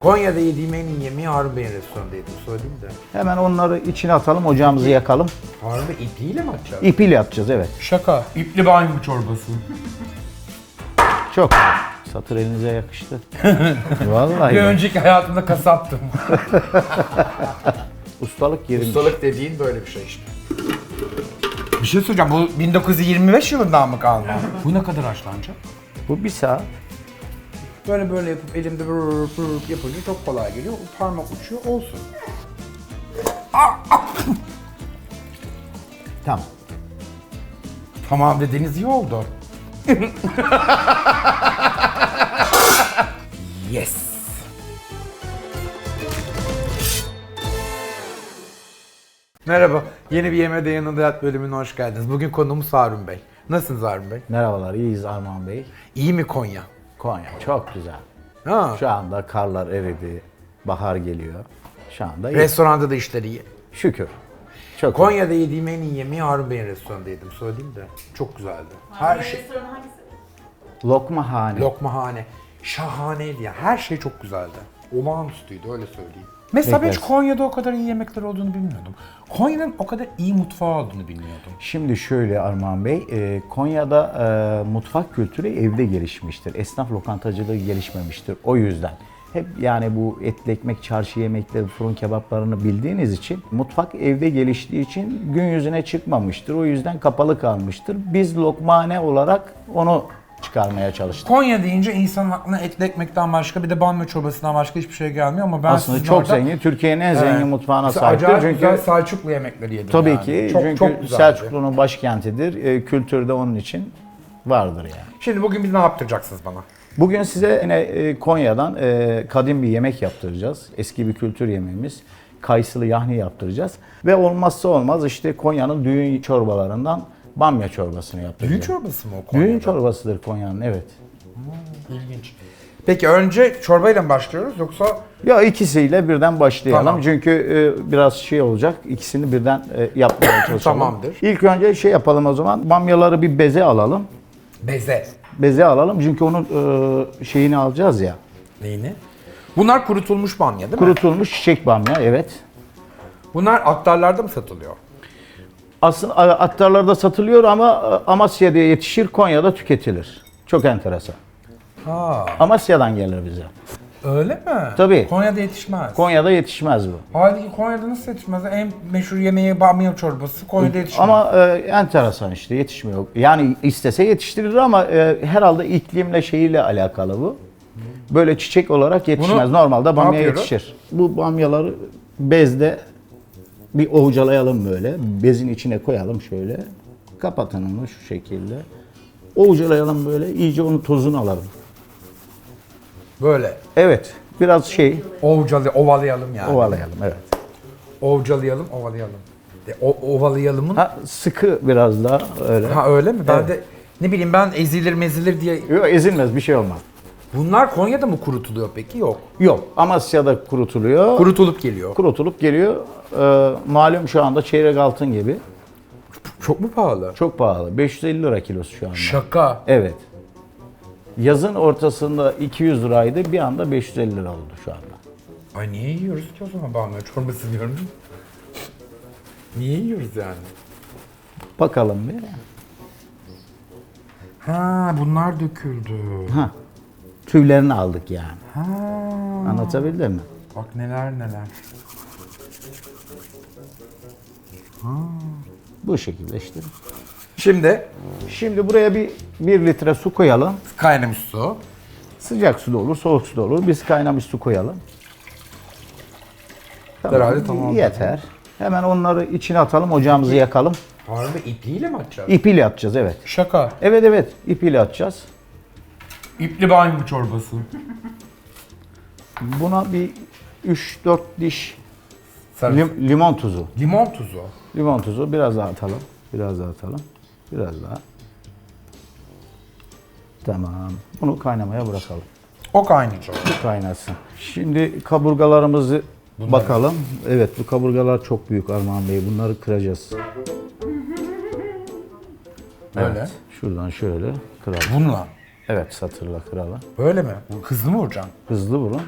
Konya'da yediğim en iyi yemeği Harun Bey'in restoranındaydım söyleyeyim de. Hemen onları içine atalım, ocağımızı yakalım. Harun Bey ipliğiyle mi açacağız? İpiyle yapacağız evet. Şaka. İpli banyo çorbası. Çok güzel. Satır elinize yakıştı. Vallahi. Bir bak, önceki hayatımda kasaptım. Ustalık yerinde. Ustalık dediğin böyle bir şey işte. Bir şey söyleyeceğim. Bu 1925 yılından mı kalma? Bu ne kadar haşlanacak? Bu bir saat. Böyle böyle yapıp elimde bır bır yapınca çok kolay geliyor. O parmak uçuyor olsun. Tamam. Tamam dediğiniz iyi oldu. yes. Merhaba, yeni bir Yeme de Yanında bölümüne hoş geldiniz. Bugün konuğumuz Harun Bey. Nasılsınız Harun Bey? Merhabalar, iyiyiz Armağan Bey. İyi mi Konya? Konya çok güzel. Ha. Şu anda karlar eridi, bahar geliyor. Şu anda iyi. Restoranda da işleri iyi. Şükür. Çok iyi. Konya'da yediğim en iyi yemeği Harun Bey'in restoranında yedim söyleyeyim de. Çok güzeldi. Her şey. Restoranı hangisi? Lokma hane. Lokmahane. Şahaneydi ya. Her şey çok güzeldi. Olağanüstüydü öyle söyleyeyim. Mesela ben hiç. Konya'da o kadar iyi yemekler olduğunu bilmiyordum. Konya'nın o kadar iyi mutfağı olduğunu bilmiyordum. Şimdi şöyle Armağan Bey, e, Konya'da e, mutfak kültürü evde gelişmiştir. Esnaf lokantacılığı gelişmemiştir. O yüzden hep yani bu etli ekmek, çarşı yemekleri, fırın kebaplarını bildiğiniz için mutfak evde geliştiği için gün yüzüne çıkmamıştır. O yüzden kapalı kalmıştır. Biz lokmane olarak onu çıkarmaya çalıştık. Konya deyince insanın aklına etli ekmekten başka bir de bamya çorbasından başka hiçbir şey gelmiyor ama ben Aslında sizin çok orada- zengin, Türkiye'nin en Evet. zengin mutfağına Mesela sahiptir. Acayip Çünkü güzel Selçuklu yemekleri yedim tabii yani. ki Çok, çünkü çok güzeldi. Selçuklu'nun başkentidir. E, kültürde onun için vardır yani. Şimdi bugün biz ne yaptıracaksınız bana? Bugün size yine e, Konya'dan e, kadim bir yemek yaptıracağız. Eski bir kültür yemeğimiz. Kayısılı yahni yaptıracağız. Ve olmazsa olmaz işte Konya'nın düğün çorbalarından bamya çorbasını yaptıracağız. Düğün çorbası mı o Konya'da? Düğün çorbasıdır Konya'nın evet. İlginç. Peki önce çorbayla mı başlıyoruz yoksa Ya ikisiyle birden başlayalım. Tamam. Çünkü e, biraz şey olacak. İkisini birden e, yapmaya çalışalım. Tamamdır. İlk önce şey yapalım o zaman. Bamyaları bir beze alalım. beze? Beze alalım çünkü onun e, şeyini alacağız ya. Neyini? Bunlar kurutulmuş bamya değil mi? Kurutulmuş çiçek bamya evet. Bunlar aktarlarda mı satılıyor? Aslında aktarlarda satılıyor ama e, Amasya'da yetişir, Konya'da tüketilir. Çok enteresan. Ha, Amasya'dan gelir bize. öyle mi? Tabii. Konya'da yetişmez. Konya'da yetişmez bu. Halbuki Konya'da nasıl yetişmez? En meşhur yemeği bamya çorbası Konya'da yetişmez. Ama e, enteresan işte yetişmiyor. Yani istese yetiştirilir ama e, herhalde iklimle şeyiyle alakalı bu. Böyle çiçek olarak yetişmez. Bunu Normalde bamya yapıyoruz? yetişir. Bu bamyaları bezde bir ovcalayalım böyle. Bezin içine koyalım şöyle. Kapatın onu şu şekilde. Ovcalayalım böyle. iyice onun tozunu alalım. Böyle. Evet. Biraz şey Ovcalı, ovalayalım yani. ovalayalım. Evet. Ovcalayalım, ovalayalım. De, o, ovalayalımın... Ha, Ha, sıkı biraz daha öyle. öyle mi? Ben de ne bileyim ben ezilir mezilir diye... Yok ezilmez bir şey olmaz. Bunlar Konya'da mı kurutuluyor peki? Yok. Yok. Amasya'da kurutuluyor. Kurutulup geliyor. kurutulup geliyor. Ee, malum şu anda çeyrek altın gibi. Çok mu pahalı? Çok pahalı. 550 lira kilosu şu anda. Şaka. Evet. Yazın ortasında 200 liraydı. Bir anda 550 lira oldu şu anda. Ay niye yiyoruz ki o zaman bamya çorbası diyorum. Niye yiyoruz yani? Bakalım bir. Ha bunlar döküldü. Ha. Tüylerini aldık yani. Ha. Anlatabildim mi? Bak neler neler. Bu şekilde işte. Şimdi Şimdi buraya bir 1 litre su koyalım. kaynamış su. Sıcak su da olur, soğuk su da olur. Biz kaynamış su koyalım. Herhalde tamam. Yeter. Hemen onları içine atalım, ocağımızı yakalım. Harbi ipliğiyle mi açacağız? İpiyle atacağız evet. Şaka. Evet evet, ipiyle atacağız. İpli banyo çorbası. Buna bir 3-4 diş lim- limon tuzu. Limon tuzu. Limon tuzu biraz daha atalım. Biraz daha atalım. Biraz daha. Tamam. Bunu kaynamaya bırakalım. O kaynayacak. Bu kaynasın. Şimdi kaburgalarımızı bakalım. Evet bu kaburgalar çok büyük Armağan Bey. Bunları kıracağız. Böyle. Şuradan şöyle kıralım. Bununla. Evet satırla kıralım. Böyle mi? Hızlı mı vuracaksın? Hızlı vurun.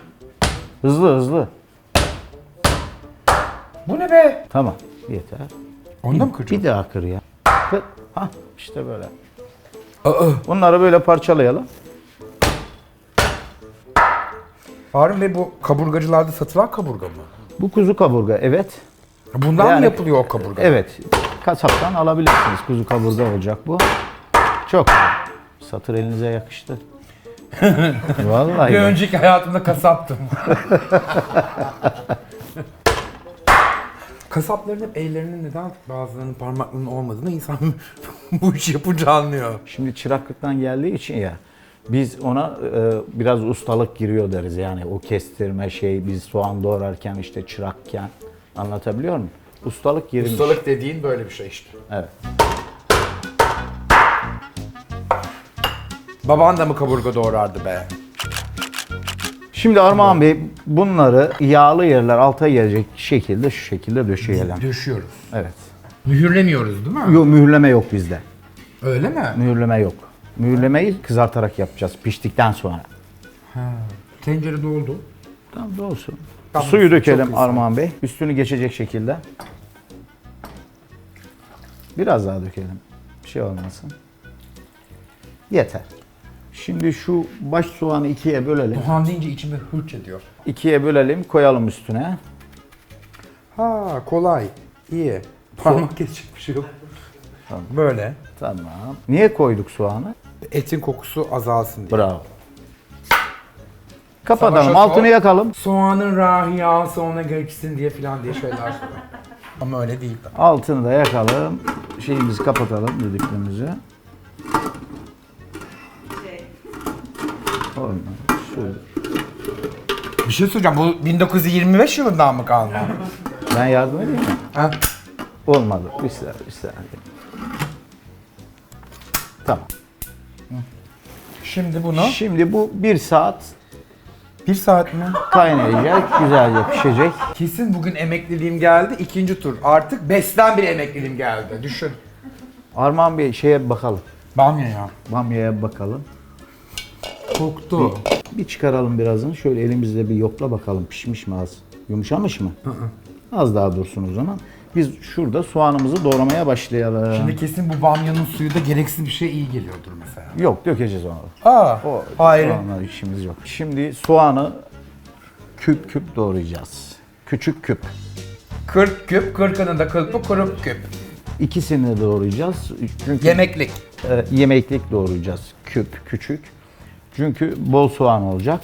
Hızlı hızlı. Bu ne be? Tamam yeter. Onda mı kıracağım? Bir daha kır ya. Kır. Hah işte böyle. Aa, Bunları böyle parçalayalım. Harun Bey bu kaburgacılarda satılan kaburga mı? Bu kuzu kaburga evet. Bundan mı Yani- yapılıyor o kaburga? Evet. Kasaptan alabilirsiniz. Kuzu kaburga olacak bu. Çok. Satır elinize yakıştı. Vallahi. Bir önceki hayatımda kasaptım. Kasapların hep ellerinin neden bazılarının parmaklarının olmadığını insan bu işi yapınca anlıyor. Şimdi çıraklıktan geldiği için ya biz ona e, biraz ustalık giriyor deriz yani o kestirme şey biz soğan doğrarken işte çırakken anlatabiliyor muyum? Ustalık girmiş. Ustalık dediğin böyle bir şey işte. Evet. Baban da mı kaburga doğrardı be? Şimdi Armağan Bey bunları yağlı yerler alta gelecek şekilde şu şekilde döşeyelim. Döşüyoruz. Evet. Mühürlemiyoruz değil mi? Yok mühürleme yok bizde. Öyle mi? Mühürleme yok. Mühürlemeyi kızartarak yapacağız piştikten sonra. Tencere doldu. Tamam da olsun. Tamam, Suyu çok dökelim güzel. Armağan Bey. Üstünü geçecek şekilde. Biraz daha dökelim. Bir şey olmasın. Yeter. Şimdi şu baş soğanı ikiye bölelim. Soğan deyince içimde hırç ediyor. İkiye bölelim, koyalım üstüne. Ha kolay. İyi. Parmak geçecek bir şey yok. Böyle. Tamam. Niye koyduk soğanı? Etin kokusu azalsın diye. Bravo. Kapatalım, Savaşa altını sor. yakalım. Soğanın rahiyası ona geçsin diye falan diye şeyler söylüyor. Ama öyle değil. Altını da yakalım. Şeyimizi kapatalım, düdüklüğümüzü. Olmaz. Şöyle. Bir şey söyleyeceğim. Bu 1925 yılından mı kalma? Ben yardım edeyim mi? ha? Olmadı. Bir saniye, bir saniye. Tamam. Şimdi bunu Şimdi bu bir saat bir saat mi? kaynayacak, güzelce pişecek. Kesin bugün emekliliğim geldi. ikinci tur. Artık besten bir emekliliğim geldi. Düşün. Armağan Bey şeye bakalım. Bamya ya. Bamya'ya bakalım. Koktu. Bir çıkaralım birazını. Şöyle elimizle bir yokla bakalım pişmiş mi az? Yumuşamış mı? Az daha dursun o zaman. Biz şurada soğanımızı doğramaya başlayalım. Şimdi kesin bu bamyanın suyu da gereksiz bir şey iyi geliyordur mesela. Yok dökeceğiz onu. Aa, O, hayır. Soğanla işimiz yok. Şimdi soğanı küp küp doğrayacağız. Küçük küp. 40 küp, 40'ının da kırpı kurup küp. İkisini doğrayacağız. Çünkü Yemeklik. e, yemeklik doğrayacağız. Küp, küçük. Çünkü bol soğan olacak.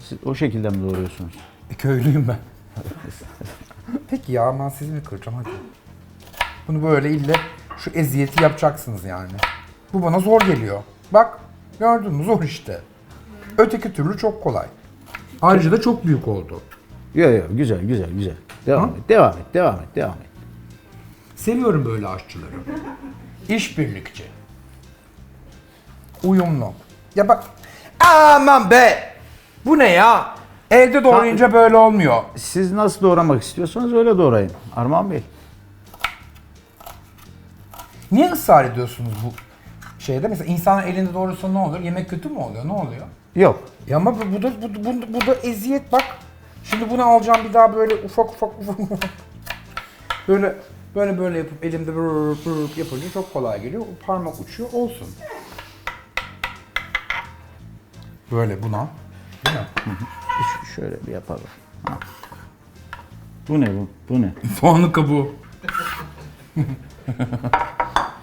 Siz o şekilde mi doğruyorsunuz? E, köylüyüm ben. Peki ya ben sizi mi kıracağım hadi. Bunu böyle ille şu eziyeti yapacaksınız yani. Bu bana zor geliyor. Bak gördün mü zor işte. Öteki türlü çok kolay. Ayrıca da çok büyük oldu. Yok yok güzel güzel güzel. Devam Ha? et, devam et, devam et, devam et. Seviyorum böyle aşçıları. İşbirlikçi. Uyumlu. Ya bak aman be. Bu ne ya? Elde doğrayınca böyle olmuyor. Siz nasıl doğramak istiyorsanız öyle doğrayın. Armağan Bey. Niye ısrar ediyorsunuz bu şeyde? Mesela insan elinde doğrasa ne olur? Yemek kötü mü oluyor? Ne oluyor? Yok. Ya ama bu, bu da bu, bu, bu da eziyet bak. Şimdi bunu alacağım bir daha böyle ufak ufak ufak ufak. Böyle böyle böyle yapıp elimde böyle yapınca çok kolay geliyor. Parmak uçuyor olsun. Böyle buna. Değil mi? Ş- Şöyle bir yapalım. Ha. Bu ne bu? Bu ne? Soğanın kabuğu.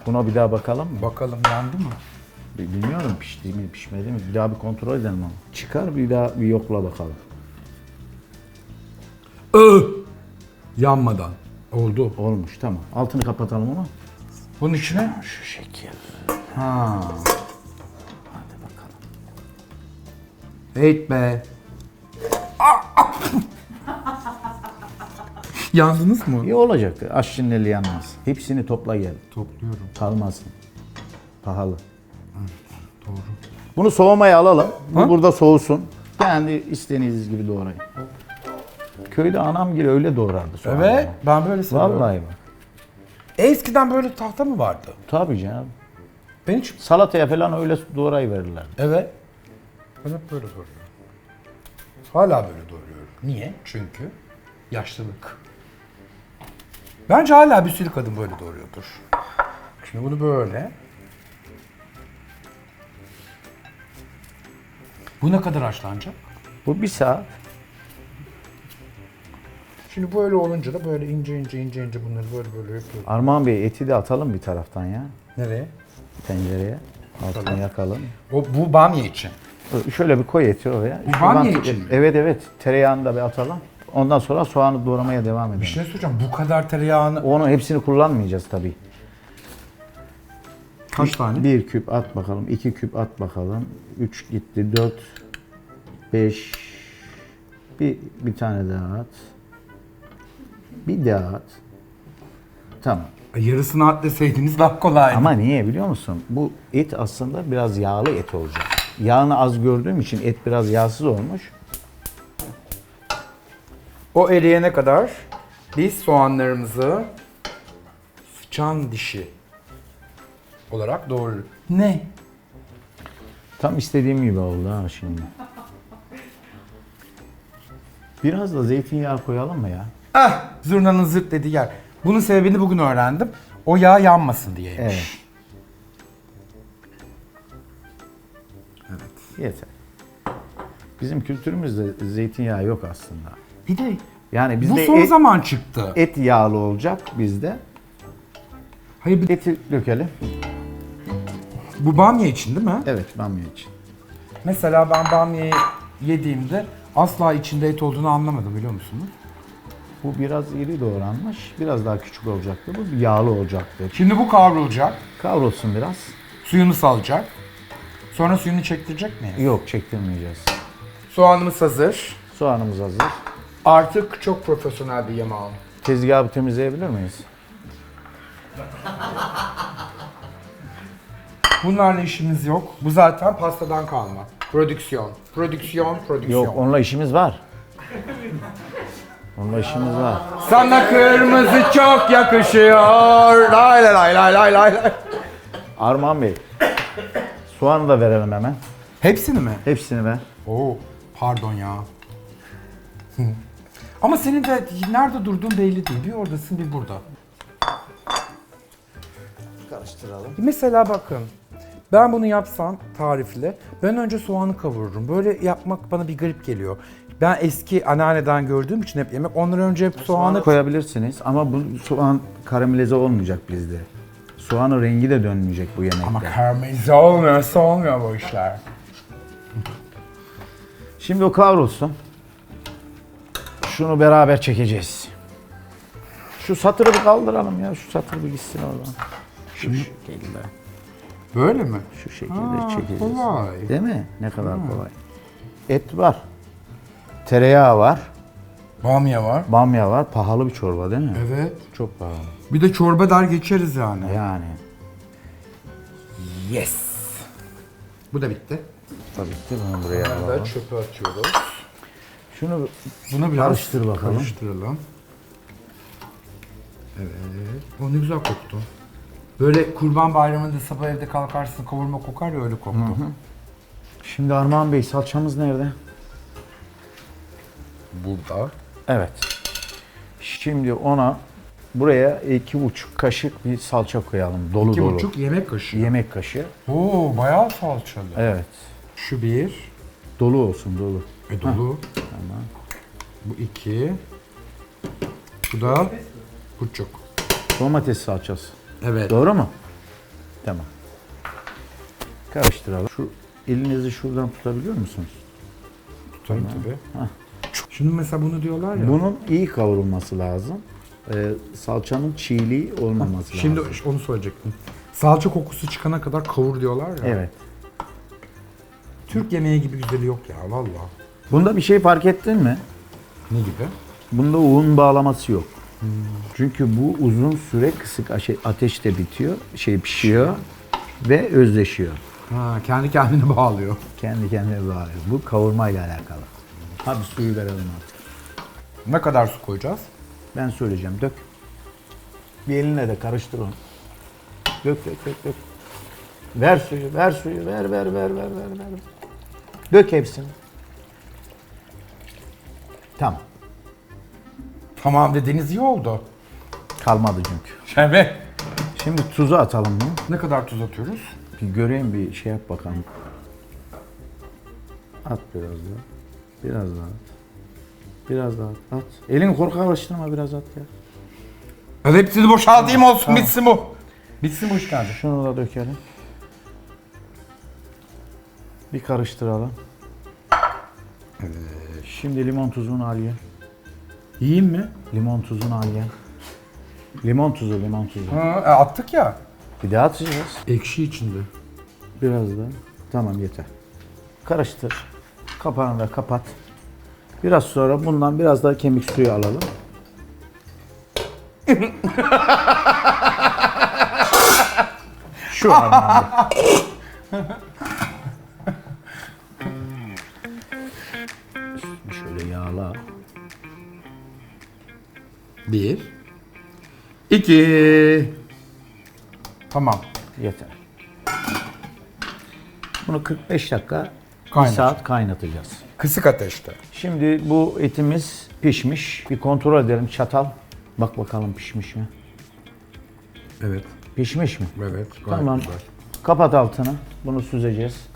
Buna bir daha bakalım mı? Bakalım yandı mı? Bilmiyorum pişti mi pişmedi mi. Bir daha bir kontrol edelim onu. Çıkar bir daha bir yokla bakalım. Ö! Yanmadan. Oldu. Olmuş tamam. Altını kapatalım onu. Bunun içine Şu şekil. Ha. Heyt be. Yandınız mı? İyi olacak. Aşçının eli yanmaz. Hepsini topla gel. Topluyorum. Kalmasın. Pahalı. Doğru. Bunu soğumaya alalım. Bu burada soğusun. Kendi istediğiniz gibi doğrayın. Köyde anam gibi öyle doğrardı soğanı. Evet, ben böyle seviyorum. Vallahi bak. Eskiden böyle tahta mı vardı? Tabii canım. Ben hiç... Salataya falan öyle doğrayıverirler. Evet. Ben hep böyle doğruyorum. Hala böyle doğruyorum. Niye? Çünkü yaşlılık. Bence hala bir sürü kadın böyle doğuruyordur. Şimdi bunu böyle. Bu ne kadar haşlanacak? Bu bir saat. Şimdi böyle olunca da böyle ince ince ince ince bunları böyle böyle yapıyoruz. Armağan Bey eti de atalım bir taraftan ya. Nereye? Tencereye. Altını yakalım. O, bu bamya için. Şöyle bir koy eti oraya. Bamya için mi? Evet evet. Tereyağını da bir atalım. Ondan sonra soğanı doğramaya devam edelim. Bir şey soracağım. Bu kadar tereyağını... Onu hepsini kullanmayacağız tabii. Kaç tane? Bir küp at bakalım. iki küp at bakalım. Üç gitti. Dört. Beş. Bir, bir tane daha at. Bir daha at. Tamam. Yarısını at deseydiniz daha kolaydı. Ama niye biliyor musun? Bu et aslında biraz yağlı et olacak. Yağını az gördüğüm için et biraz yağsız olmuş. O eriyene kadar biz soğanlarımızı sıçan dişi olarak doğruyoruz. Ne? Tam istediğim gibi oldu ha şimdi. Biraz da zeytinyağı koyalım mı ya? Ah! Zurnanın zırt dediği yer. Bunun sebebini bugün öğrendim. O yağ yanmasın diyeymiş. Evet. Yeter. Bizim kültürümüzde zeytinyağı yok aslında. Bir de Yani bu bizde son et, zaman çıktı. et yağlı olacak bizde. Hayır bir Eti dökelim. bu bamya için değil mi? Evet bamya için. Mesela ben bamyayı yediğimde asla içinde et olduğunu anlamadım biliyor musunuz? Bu biraz iri doğranmış. Biraz daha küçük olacaktı. Bu yağlı olacaktı. Şimdi bu kavrulacak. Kavrulsun biraz. Suyunu salacak. Sonra suyunu çektirecek miyiz? Yok çektirmeyeceğiz. Soğanımız hazır. Soğanımız hazır. Artık çok profesyonel bir yemeğim. Tezgahı temizleyebilir miyiz? Bunlarla işimiz yok. Bu zaten pastadan kalma. Prodüksiyon. Prodüksiyon, prodüksiyon. Yok onunla işimiz var. Onunla işimiz var. Sana kırmızı çok yakışıyor. Lay lay lay lay lay lay lay. Armağan Bey. Soğanı da verelim hemen. Hepsini mi? Hepsini ver. Oo, pardon ya. Ama senin de nerede durduğun belli değil. Bir oradasın, bir burada. Karıştıralım. Mesela bakın. Ben bunu yapsam tarifle, ben önce soğanı kavururum. Böyle yapmak bana bir garip geliyor. Ben eski anneanneden gördüğüm için hep yemek. Ondan önce hep soğanı... koyabilirsiniz ama bu soğan karamelize olmayacak bizde. Soğanın rengi de dönmeyecek bu yemekte. Ama karamelize olmuyorsa olmuyor bu işler. Şimdi o kavrulsun. Şunu beraber çekeceğiz. Şu satırı bir kaldıralım ya. Şu satır bir gitsin oradan. Şu şekilde. Böyle mi? Şu şekilde Aa, çekeceğiz. kolay. Değil mi? Ne kadar kolay. Et var. Tereyağı var. Bamya var. Bamya var. Pahalı bir çorba değil mi? Evet. Çok pahalı. Bir de çorba der geçeriz yani. Yani. Yes. Bu da bitti. Tabii ki bunu buraya Ben alalım. çöpe atıyoruz. Şunu Bunu biraz Karıştır bakalım. Karıştıralım. Evet. O ne güzel koktu. Böyle kurban bayramında sabah evde kalkarsın kavurma kokar ya öyle koktu. Şimdi Armağan Bey salçamız nerede? Burada. Evet. Şimdi ona buraya iki buçuk kaşık bir salça koyalım. Dolu İki dolu. buçuk yemek kaşığı. Yemek kaşığı. Oo bayağı salçalı. Evet. Şu bir. Dolu olsun dolu. E dolu. Tamam. Bu iki. Bu da buçuk. Domates salçası. Evet. Doğru mu? Tamam. Karıştıralım. Şu elinizi şuradan tutabiliyor musunuz? Tutayım tabii. Şimdi mesela bunu diyorlar ya. Bunun iyi kavrulması lazım. Ee, salçanın çiğliği olmaması Şimdi lazım. onu söyleyecektim. Salça kokusu çıkana kadar kavur diyorlar ya. Evet. Türk yemeği gibi güzeli yok ya valla. Bunda bir şey fark ettin mi? Ne gibi? Bunda un bağlaması yok. Çünkü bu uzun süre kısık aşe- ateşte bitiyor, şey pişiyor ve özleşiyor. Ha, kendi kendini bağlıyor. Kendi kendine bağlıyor. Bu kavurmayla alakalı. Hadi suyu verelim artık. Ne kadar su koyacağız? Ben söyleyeceğim. Dök. Bir eline de karıştır onu. Dök dök dök dök. Ver suyu, ver suyu, ver ver ver ver ver ver. Dök hepsini. Tamam. Tamam dediğiniz iyi oldu. Kalmadı çünkü. Evet. Şimdi tuzu atalım mı? Ne kadar tuz atıyoruz? Bir göreyim bir şey yap bakalım. At biraz daha. Biraz daha at. Biraz daha at. at. Elini korkak alıştırma biraz at ya. Hadi hepsini boşaltayım olsun bitsin bu. Bitsin bu iş kardeşim. Şunu da dökelim. Bir karıştıralım. Şimdi limon tuzunu al ye. Yiyeyim mi? Limon tuzunu al ye. Limon tuzu, limon tuzu. Ha, e, attık ya. Bir daha atacağız. Ekşi içinde. Biraz da. Tamam yeter. Karıştır. Kapağını da kapat. Biraz sonra bundan biraz daha kemik suyu alalım. Şu an. Üstünü şöyle yağla. Bir. İki. Tamam. Yeter. Bunu 45 dakika, bir saat kaynatacağız. Kısık ateşte. Şimdi bu etimiz pişmiş. Bir kontrol edelim çatal. Bak bakalım pişmiş mi? Evet. Pişmiş mi? Evet. Tamam. Kapat altını. Bunu süzeceğiz.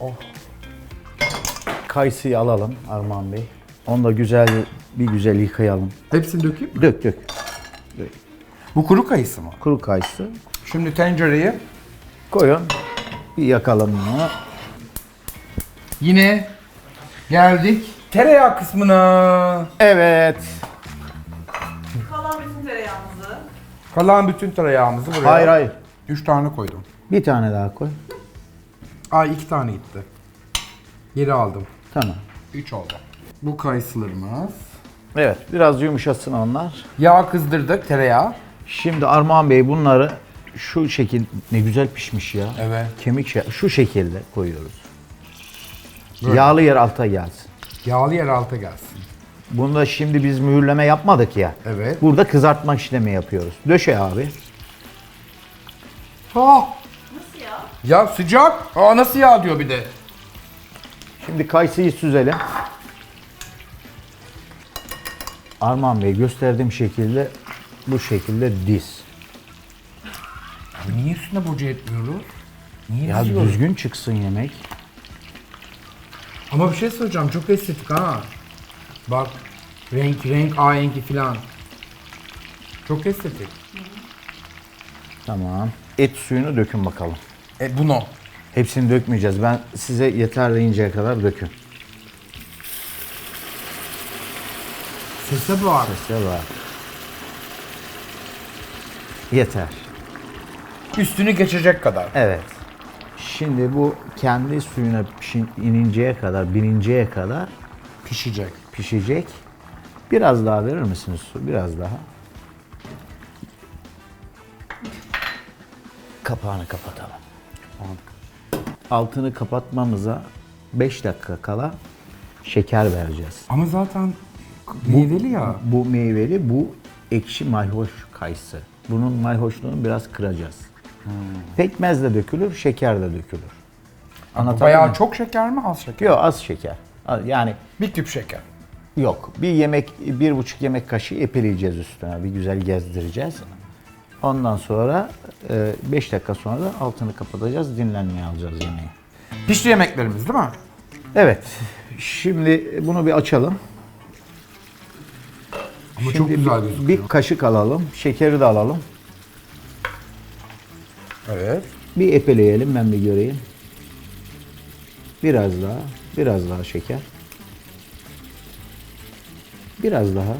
Oh. Kayısıyı alalım Armağan Bey. Onu da güzel bir güzel yıkayalım. Hepsini dökeyim mi? Dök dök. Bu kuru kayısı mı? Kuru kayısı. Şimdi tencereyi Koyun. Bir yakalım bunu. yine geldik tereyağı kısmına. Evet. Kalan bütün tereyağımızı Kalan bütün tereyağımızı buraya. Hayır hayır. Üç tane koydum. Bir tane daha koy. Ay iki tane gitti. Geri aldım. Tamam. Üç oldu. Bu kayısılarımız. Evet. Biraz yumuşasın onlar. Yağ kızdırdık tereyağı. Şimdi Armağan Bey bunları şu şekil ne güzel pişmiş ya. Evet. Kemik şey, şu şekilde koyuyoruz. Yağlı yer alta gelsin. Yağlı yer alta gelsin. Bunda şimdi biz mühürleme yapmadık ya. Evet. Burada kızartma işlemi yapıyoruz. Döşe abi. Ha! nasıl ya? Ya sıcak. Aa nasıl yağ diyor bir de. Şimdi kayısıyı süzelim. Armağan Bey gösterdiğim şekilde bu şekilde diz. Niye üstüne boca etmiyoruz? Niye Ya diziyoruz? düzgün çıksın yemek. Ama bir şey söyleyeceğim çok estetik ha. Bak renk renk ahengi filan. Çok estetik. Tamam. Et suyunu dökün bakalım. E bunu. Hepsini dökmeyeceğiz. Ben size yeter deyinceye kadar dökün. Sese bağır. İşte var. Yeter. Üstünü geçecek kadar. Evet. Şimdi bu kendi suyuna pişin, ininceye kadar, bininceye kadar Pişecek. pişecek. Biraz daha verir misiniz su? Biraz daha. Kapağını kapatalım. Altını kapatmamıza 5 dakika kala şeker vereceğiz. Ama zaten meyveli ya. Bu meyveli, bu ekşi mayhoş kayısı. Bunun mayhoşluğunu biraz kıracağız. Pekmez de dökülür, şeker de dökülür. Anlatabildim Bayağı mi? çok şeker mi az şeker? Yok az şeker. Yani Bir küp şeker. yok. Bir yemek, bir buçuk yemek kaşığı epeleyeceğiz üstüne. Bir güzel gezdireceğiz. Ondan sonra 5 dakika sonra da altını kapatacağız. Dinlenmeye alacağız yemeği. Pişti yemeklerimiz değil mi? Evet. Şimdi bunu bir açalım. Ama Şimdi çok güzel bir, gözüküyor. bir kaşık alalım. Şekeri de alalım. Evet. Bir epeleyelim ben bir göreyim. Biraz daha, biraz daha şeker. Biraz daha.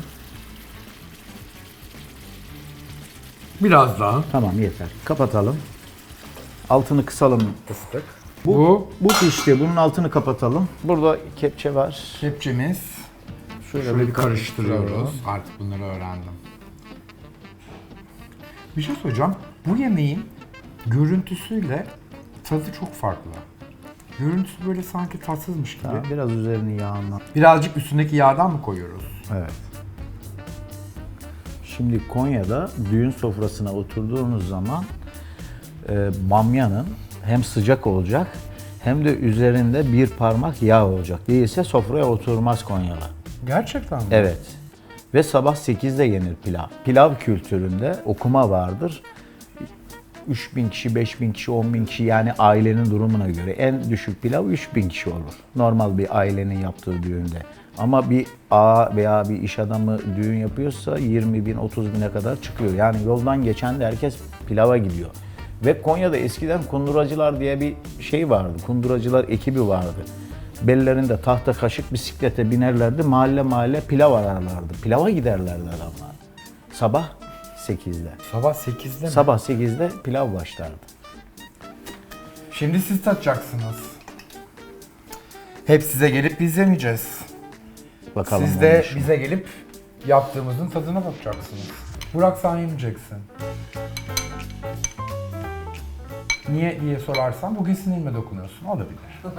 Biraz daha. Tamam yeter. Kapatalım. Altını kısalım. Fıstık. Bu, Bu, bu pişti. Bunun altını kapatalım. Burada kepçe var. kepçemiz. Şöyle, Şöyle bir karıştırıyoruz. Artık bunları öğrendim. Bir şey söyleyeceğim. Bu yemeğin görüntüsüyle tadı çok farklı. Görüntüsü böyle sanki tatsızmış gibi. Tamam, biraz üzerini yağla. Birazcık üstündeki yağdan mı koyuyoruz? Evet. Şimdi Konya'da düğün sofrasına oturduğunuz zaman e, bamyanın hem sıcak olacak hem de üzerinde bir parmak yağ olacak. Değilse sofraya oturmaz Konyalı. Gerçekten mi? Evet. Ve sabah 8'de yenir pilav. Pilav kültüründe okuma vardır. 3000 kişi, 5000 kişi, 10.000 kişi yani ailenin durumuna göre en düşük pilav 3000 kişi olur. Normal bir ailenin yaptığı düğünde. Ama bir ağa veya bir iş adamı düğün yapıyorsa 20 bin, 30 bine kadar çıkıyor. Yani yoldan geçen de herkes pilava gidiyor. Ve Konya'da eskiden kunduracılar diye bir şey vardı. Kunduracılar ekibi vardı. Bellerinde tahta kaşık bisiklete binerlerdi. Mahalle mahalle pilav ararlardı. Pilava giderlerdi adamlar. Sabah 8'de. Sabah 8'de mi? Sabah 8'de pilav başlardı. Şimdi siz tatacaksınız. Hep size gelip biz yemeyeceğiz. Bakalım Siz de olmuş mu? bize gelip yaptığımızın tadına bakacaksınız. Burak sen yemeyeceksin. Niye diye sorarsan bugün sinirime dokunuyorsun. Olabilir.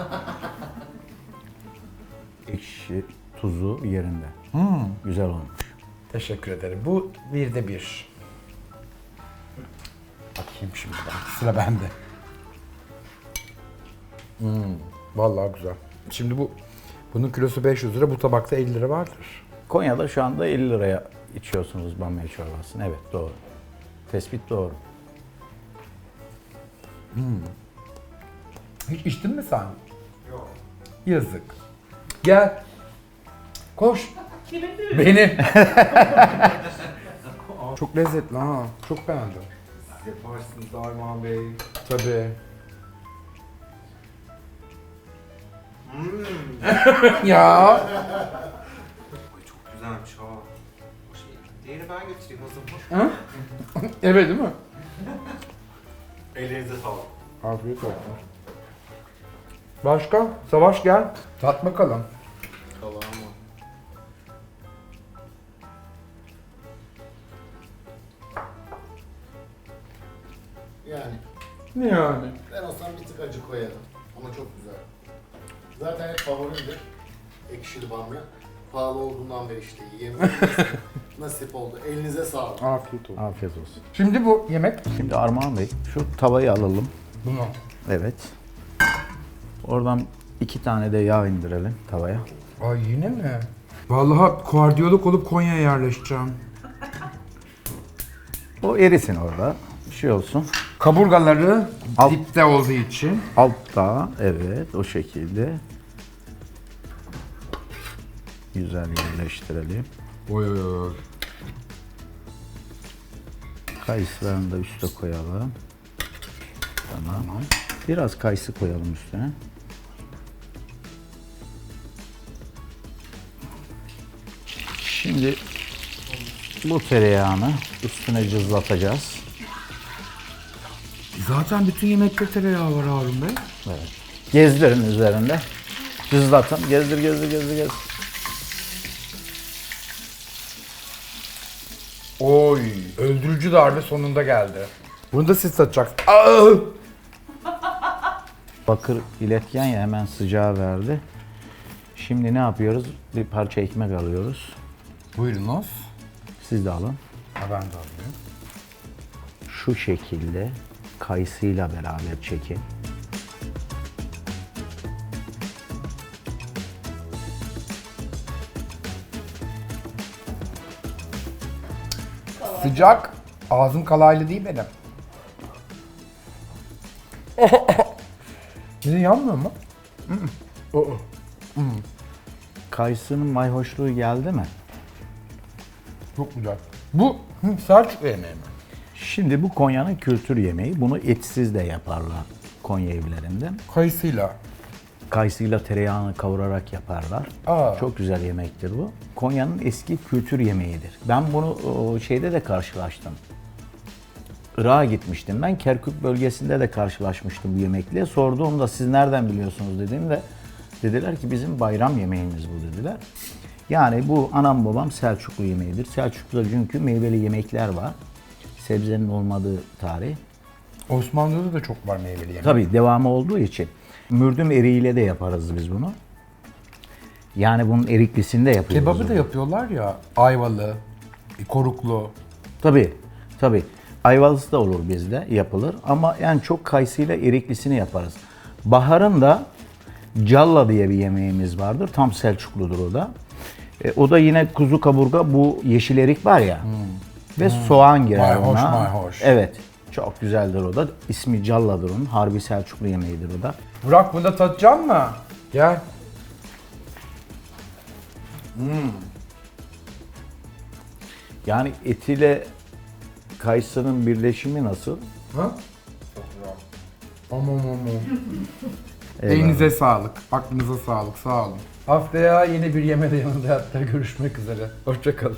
ekşi, tuzu yerinde. Hmm. Güzel olmuş. Teşekkür ederim. Bu bir de bir. Bakayım şimdi ben. Sıra bende. Hmm. Vallahi güzel. Şimdi bu bunun kilosu 500 lira, bu tabakta 50 lira vardır. Konya'da şu anda 50 liraya içiyorsunuz bamya çorbasını. Evet doğru. Tespit doğru. Hiç içtin mi sen? Yok. Yazık. Gel. Koş. Benim. Çok lezzetli ha. Çok beğendim. Yaparsınız Armağan Bey. Tabii. Hmm. ya. Ay çok güzelmiş ha. O şey, diğerini ben götüreyim o zaman. Evet değil mi? Ellerinize sağlık. Afiyet olsun. Başka? Savaş gel. Tat bakalım. Tamam? Yani Ne yani? ben olsam bir tık acı koyarım ama çok güzel. Zaten hep favorimdir. Ekşili bamya. Pahalı olduğundan beri işte yiyemiyorum. Nasip oldu. Elinize sağlık. Afiyet olsun. Afiyet olsun. Şimdi bu yemek. Şimdi Armağan Bey şu tavayı alalım. Bunu. Evet. Oradan iki tane de yağ indirelim tavaya. Ay yine mi? Vallahi kardiyolog olup Konya'ya yerleşeceğim. O erisin orada. Bir şey olsun. Kaburgaları Al. dipte olduğu için. Altta evet o şekilde. Güzel yerleştirelim. Oy oy oy. Kayısılarını da üste koyalım. Tamam. Biraz kayısı koyalım üstüne. Şimdi bu tereyağını üstüne cızlatacağız. Zaten bütün yemekte tereyağı var Harun Bey. Evet. Gezdirin üzerinde. Cızlatın. Gezdir, gezdir, gezdir, gezdir. Oy. Öldürücü darbe sonunda geldi. Bunu da siz tatacaksınız. Aa! Bakır iletken ya hemen sıcağı verdi. Şimdi ne yapıyoruz? Bir parça ekmek alıyoruz. Buyurunuz. Siz de alın. Ha ben de alayım. Şu şekilde kayısıyla beraber çekin. Sıcak. Ağzım kalaylı değil benim. Yine yanmıyor mu? Kayısının mayhoşluğu geldi mi? Çok güzel. Bu Selçuk yemeği mi? Şimdi bu Konya'nın kültür yemeği. Bunu etsiz de yaparlar Konya evlerinde. Kayısıyla. Kayısıyla tereyağını kavurarak yaparlar. Aa. Çok güzel yemektir bu. Konya'nın eski kültür yemeğidir. Ben bunu o, şeyde de karşılaştım. Irak'a gitmiştim ben. Kerkük bölgesinde de karşılaşmıştım bu yemekle. Sorduğumda siz nereden biliyorsunuz dediğimde dediler ki bizim bayram yemeğimiz bu dediler. Yani bu anam babam Selçuklu yemeğidir. Selçuklu'da çünkü meyveli yemekler var. Sebzenin olmadığı tarih. Osmanlı'da da çok var meyveli yemek. Tabii devamı olduğu için. Mürdüm eriğiyle de yaparız biz bunu. Yani bunun eriklisini de yapıyoruz. Kebabı da yapıyorlar ya. Ayvalı, koruklu. Tabii, tabii. Ayvalısı da olur bizde yapılır ama en çok kayısıyla eriklisini yaparız. Baharın da calla diye bir yemeğimiz vardır. Tam Selçukludur o da. E, o da yine kuzu kaburga bu yeşil erik var ya. Ve soğan girer Mayhoş, ona. mayhoş. Evet. Çok güzeldir o da. İsmi Calla'dır onun. Harbi Selçuklu yemeğidir o da. Burak bunu da tadacaksın mı? Gel. Yani etiyle kayısının birleşimi nasıl? Ha? Aman aman. Eyvallah. Elinize sağlık, aklınıza sağlık, sağ olun. Haftaya yeni bir yeme de yanında hayatta görüşmek üzere. Hoşçakalın.